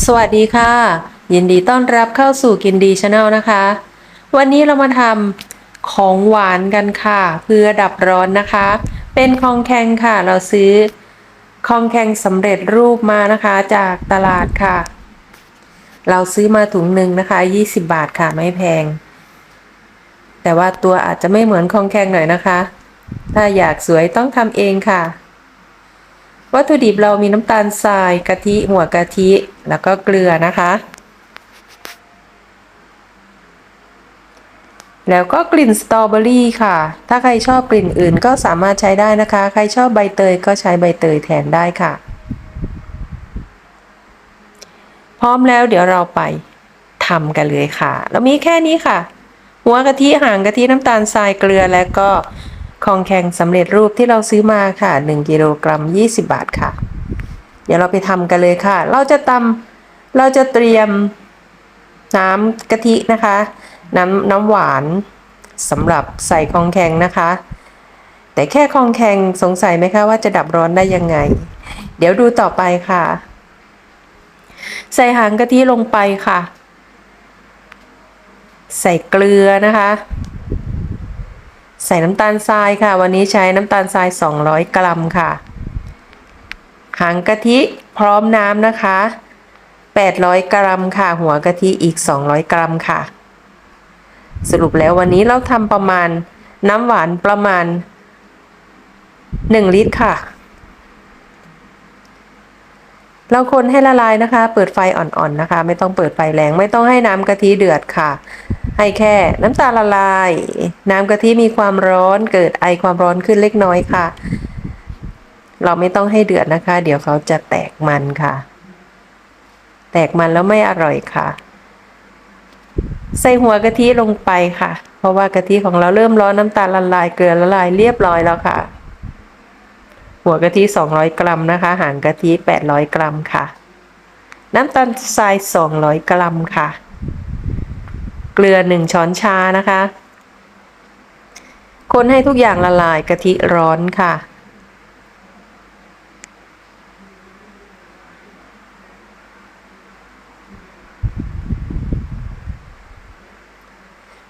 สวัสดีค่ะ ยินดีต้อนรับเข้าสู่กินดีชาแนลนะคะ วันนี้เรามาทำของหวานกันค่ะ เพื่อดับร้อนนะคะ เป็นคองแข็งค่ะ เราซื้อคองแข็งสำเร็จรูปมานะคะจากตลาดค่ะ เราซื้อมาถุงหนึ่งนะคะ 20 บาทค่ะไม่แพง แต่ว่าตัวอาจจะไม่เหมือนคองแข็งหน่อยนะคะ ถ้าอยากสวยต้องทำเองค่ะ วัตถุดิบเรามีน้ำตาลทรายกะทิหัวกะทิแล้วก็เกลือนะคะ แล้วก็กลิ่นสตรอเบอรี่ค่ะ ถ้าใครชอบกลิ่นอื่นก็สามารถใช้ได้นะคะ ใครชอบใบเตยก็ใช้ใบเตยแทนได้ค่ะ พร้อมแล้วเดี๋ยวเราไปทำกันเลยค่ะ เรามีแค่นี้ค่ะ หัวกะทิหางกะทิน้ำตาลทรายเกลือและก็ ของแข็งสำเร็จรูปที่เราซื้อมาค่ะ 1กิโลกรัม20 บาทค่ะ เดี๋ยวเราไปทำกันเลยค่ะ เราจะตำเราจะเตรียมน้ำกะทินะคะ น้ำน้ำหวานสำหรับใส่ของแข็งนะคะ แต่แค่ของแข็งสงสัยไหมคะว่าจะดับร้อนได้ยังไง เดี๋ยวดูต่อไปค่ะ ใส่หางกะทิลงไปค่ะ ใส่เกลือนะคะ ใส่น้ำตาลทรายค่ะ วันนี้ใช้น้ำตาลทราย 200 กรัมค่ะ หางกะทิพร้อมน้ำนะคะ 800 กรัมค่ะ หัวกะทิอีก 200 กรัมค่ะ สรุปแล้ววันนี้เราทำประมาณน้ำหวานประมาณ 1 ลิตรค่ะ เราคนให้ละลายนะคะ เปิดไฟอ่อนๆนะคะ ไม่ต้องเปิดไฟแรง ไม่ต้องให้น้ำกะทิเดือดค่ะ ให้แค่น้ำตาลละลาย น้ำกะทิมีความร้อนเกิดไอความร้อนขึ้นเล็กน้อยค่ะ เราไม่ต้องให้เดือดนะคะ เดี๋ยวเขาจะแตกมันค่ะ แตกมันแล้วไม่อร่อยค่ะ ใส่หัวกะทิลงไปค่ะ เพราะว่ากะทิของเราเริ่มร้อนน้ำตาลละลายเกลือละลายเรียบร้อยแล้วค่ะ หัวกะทิ 200 กรัมนะคะ หางกะทิ 800 กรัมค่ะ น้ำตาลทราย 200 กรัมค่ะ เกลือ 1 ช้อนชานะคะ คนให้ทุกอย่างละลายกะทิร้อนค่ะ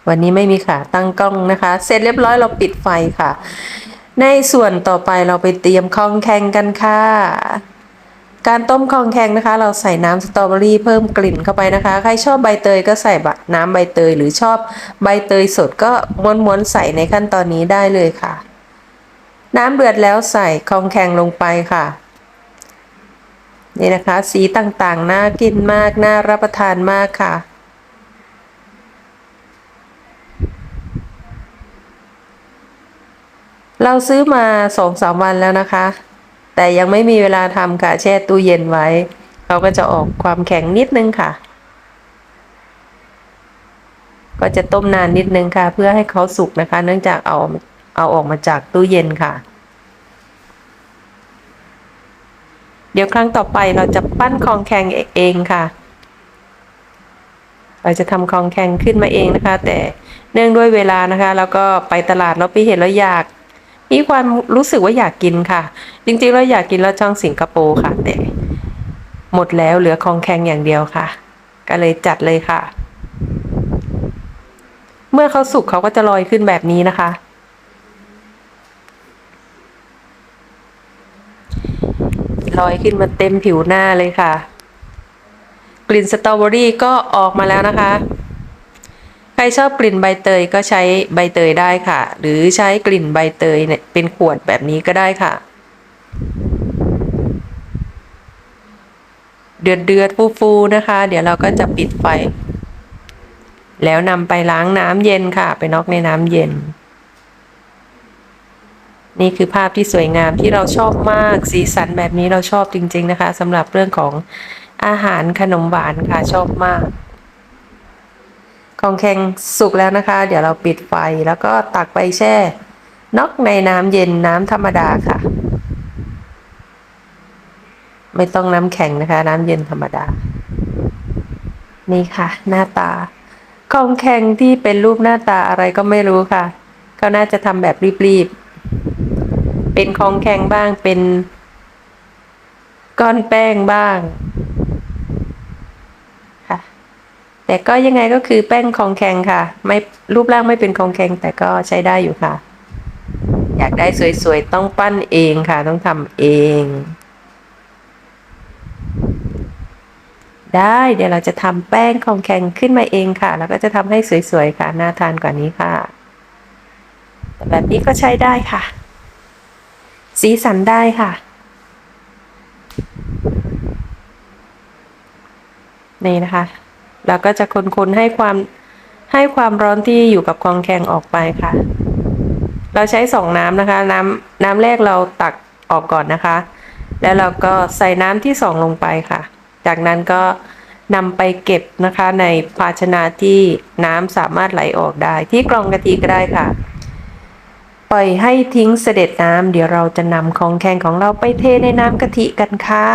วันนี้ไม่มีขาตั้งกล้องนะคะ เสร็จเรียบร้อยเราปิดไฟค่ะ ในส่วนต่อไปเราไปเตรียมคองแข็งกันค่ะ การต้มคองแข็งนะคะ เราใส่น้ำสตรอเบอรี่เพิ่มกลิ่นเข้าไปนะคะ ใครชอบใบเตยก็ใส่น้ำใบเตย หรือชอบใบเตยสดก็ม้วนๆใส่ในขั้นตอนนี้ได้เลยค่ะ น้ำเดือดแล้วใส่คองแข็งลงไปค่ะ นี่นะคะ สีต่างๆ น่ากินมาก น่ารับประทานมากค่ะ เราซื้อมาสองสามวันแล้วนะคะ แต่ยังไม่มีเวลาทำค่ะ แช่ตู้เย็นไว้ เขาก็จะออกความแข็งนิดนึงค่ะ ก็จะต้มนานนิดนึงค่ะ เพื่อให้เขาสุกนะคะ เนื่องจากเอาเอาออกมาจากตู้เย็นค่ะ เดี๋ยวครั้งต่อไปเราจะปั้นคองแข็งเองค่ะเราจะทำคองแข็งขึ้นมาเองนะคะ แต่เนื่องด้วยเวลานะคะ แล้วก็ไปตลาดเราไปเห็นแล้วอยาก มีความรู้สึกว่าอยากกินค่ะ จริงๆเราอยากกินแล้วช่องสิงคโปร์ค่ะ แต่หมดแล้วเหลือคองแข็งอย่างเดียวค่ะ ก็เลยจัดเลยค่ะ เมื่อเขาสุกเขาก็จะลอยขึ้นแบบนี้นะคะ ลอยขึ้นมาเต็มผิวหน้าเลยค่ะ กลิ่นสตรอเบอรี่ก็ออกมาแล้วนะคะ รชอบกลิ่นใบเตยก็ใช้ใบเตยได้ค่ะ หรือใช้กลิ่นใบเตยเนี่ยเป็นขวดแบบนี้ก็ได้ค่ะ เดือดเดือดฟูฟูๆนะคะ เดี๋ยวเราก็จะปิดไฟ แล้วนำไปล้างน้ำเย็นค่ะ ไปน็อกในน้ำเย็น นี่คือภาพที่สวยงามที่เราชอบมากสีสันแบบนี้เราชอบจริง ๆ นะคะสำหรับเรื่องของอาหารขนมหวานค่ะชอบมาก ของแข็งสุกแล้วนะคะ เดี๋ยวเราปิดไฟแล้วก็ตักไปแช่น็อกในน้ำเย็นน้ำธรรมดาค่ะ ไม่ต้องน้ำแข็งนะคะ น้ำเย็นธรรมดา นี่ค่ะ หน้าตาของแข็งที่เป็นรูปหน้าตาอะไรก็ไม่รู้ค่ะ ก็น่าจะทำแบบรีบๆเป็นของแข็งบ้างเป็น ก้อนแป้งบ้าง แต่ก็ยังไงก็คือแป้งของแข็งค่ะ ไม่รูปร่างไม่เป็นของแข็งแต่ก็ใช้ได้อยู่ค่ะ อยากได้สวยๆ ต้องปั้นเองค่ะ ต้องทำเอง ได้เดี๋ยวเราจะทำแป้งของแข็งขึ้นมาเองค่ะ แล้วก็จะทำให้สวยๆค่ะน่าทานกว่านี้ค่ะแต่แบบนี้ก็ใช้ได้ค่ะ สีสันได้ค่ะนี่นะคะ เราก็จะคนๆให้ความให้ความร้อนที่อยู่กับของแข็งออกไปค่ะ เราใช้สองน้ำนะคะ น้ำน้ำแรกเราตักออกก่อนนะคะ แล้วเราก็ใส่น้ำที่สองลงไปค่ะ จากนั้นก็นำไปเก็บนะคะในภาชนะที่น้ำสามารถไหลออกได้ ที่กรองกะทิก็ได้ค่ะ ปล่อยให้ทิ้งเสด็จน้ำเดี๋ยวเราจะนำของแข็งของเราไปเทในน้ำกะทิกันค่ะ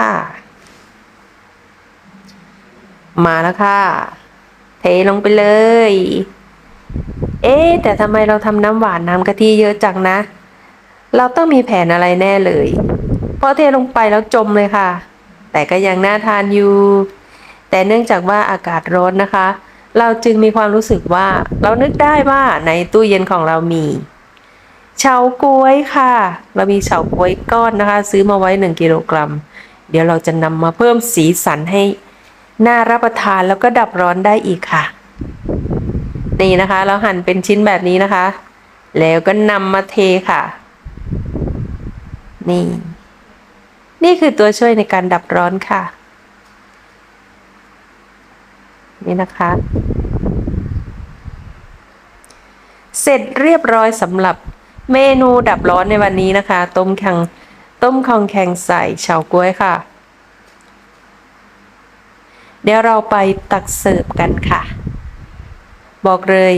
มาแล้วค่ะ เทลงไปเลย เอ๊แต่ทำไมเราทำน้ำหวานน้ำกะทิเยอะจังนะ เราต้องมีแผนอะไรแน่เลยพอเทลงไปแล้วจมเลยค่ะ แต่ก็ยังน่าทานอยู่ แต่เนื่องจากว่าอากาศร้อนนะคะ เราจึงมีความรู้สึกว่า เรานึกได้ว่าในตู้เย็นของเรามีเฉาก๊วยค่ะ เรามีเฉาก๊วยก้อนนะคะ ซื้อมาไว้ 1 กิโลกรัม เดี๋ยวเราจะนำมาเพิ่มสีสันให้ น่ารับประทานแล้วก็ดับร้อนได้อีกค่ะ นี่นะคะเราหั่นเป็นชิ้นแบบนี้นะคะ แล้วก็นำมาเทค่ะ นี่ นี่คือตัวช่วยในการดับร้อนค่ะ นี่นะคะ เสร็จเรียบร้อยสำหรับเมนูดับร้อนในวันนี้นะคะ ต้มแข็งต้มคองแข็งใส่เฉาก๊วยค่ะ เดี๋ยวเราไปตักเสิร์ฟกันค่ะ บอกเลย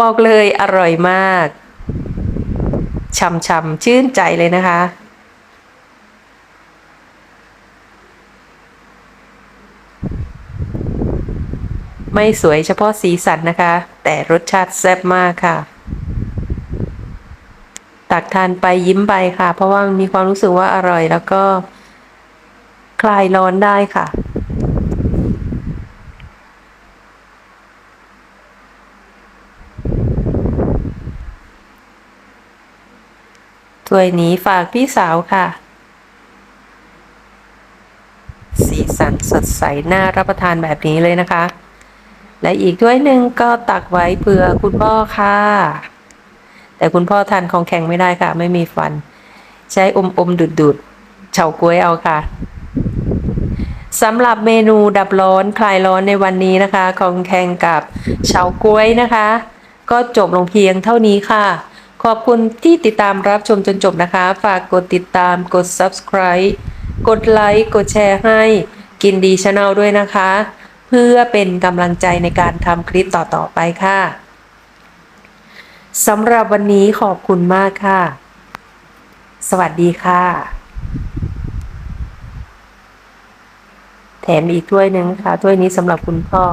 บอกเลยอร่อยมากช่ำๆชื่นใจเลยนะคะ ไม่สวยเฉพาะสีสันนะคะ แต่รสชาติแซ่บมากค่ะ ตักทานไปยิ้มไปค่ะ เพราะว่ามันมีความรู้สึกว่าอร่อยแล้วก็คลายร้อนได้ค่ะ ถ้วยนี้ฝากพี่สาวค่ะ สีสันสดใสน่ารับประทานแบบนี้เลยนะคะ และอีกถ้วยหนึ่งก็ตักไว้เผื่อคุณพ่อค่ะ แต่คุณพ่อทานของแข็งไม่ได้ค่ะ ไม่มีฟัน ใช้อมอมดุดดุดๆเฉาก๊วยเอาค่ะสำหรับเมนูดับร้อนคลายร้อนในวันนี้นะคะ ของแข็งกับเฉาก๊วยนะคะ ก็จบลงเพียงเท่านี้ค่ะ ขอบคุณที่ติดตามรับชมจนจบนะคะ ฝากกดติดตามกด subscribe กดไลค์กดแชร์ให้กินดีชาแนลด้วยนะคะ เพื่อเป็นกำลังใจในการทำคลิปต่อๆไปค่ะสำหรับวันนี้ขอบคุณมากค่ะ สวัสดีค่ะ แถมอีกถ้วยหนึ่งค่ะถ้วยนี้สำหรับคุณพ่อ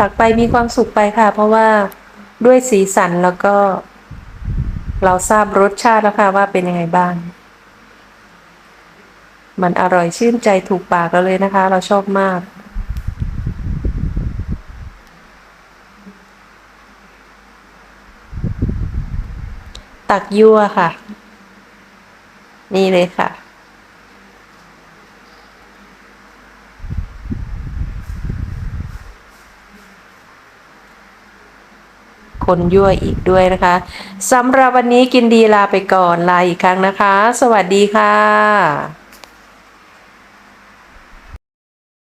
ตักไปมีความสุขไปค่ะ เพราะว่าด้วยสีสันแล้วก็ เราทราบรสชาติแล้วค่ะว่าเป็นยังไงบ้าง มันอร่อยชื่นใจถูกปากเราเลยนะคะ เราชอบมากตักยั่วค่ะ นี่เลยค่ะ คนยั่วอีกด้วยนะคะสำหรับวันนี้กินดีลาไปก่อนลาอีกครั้งนะคะ สวัสดีค่ะ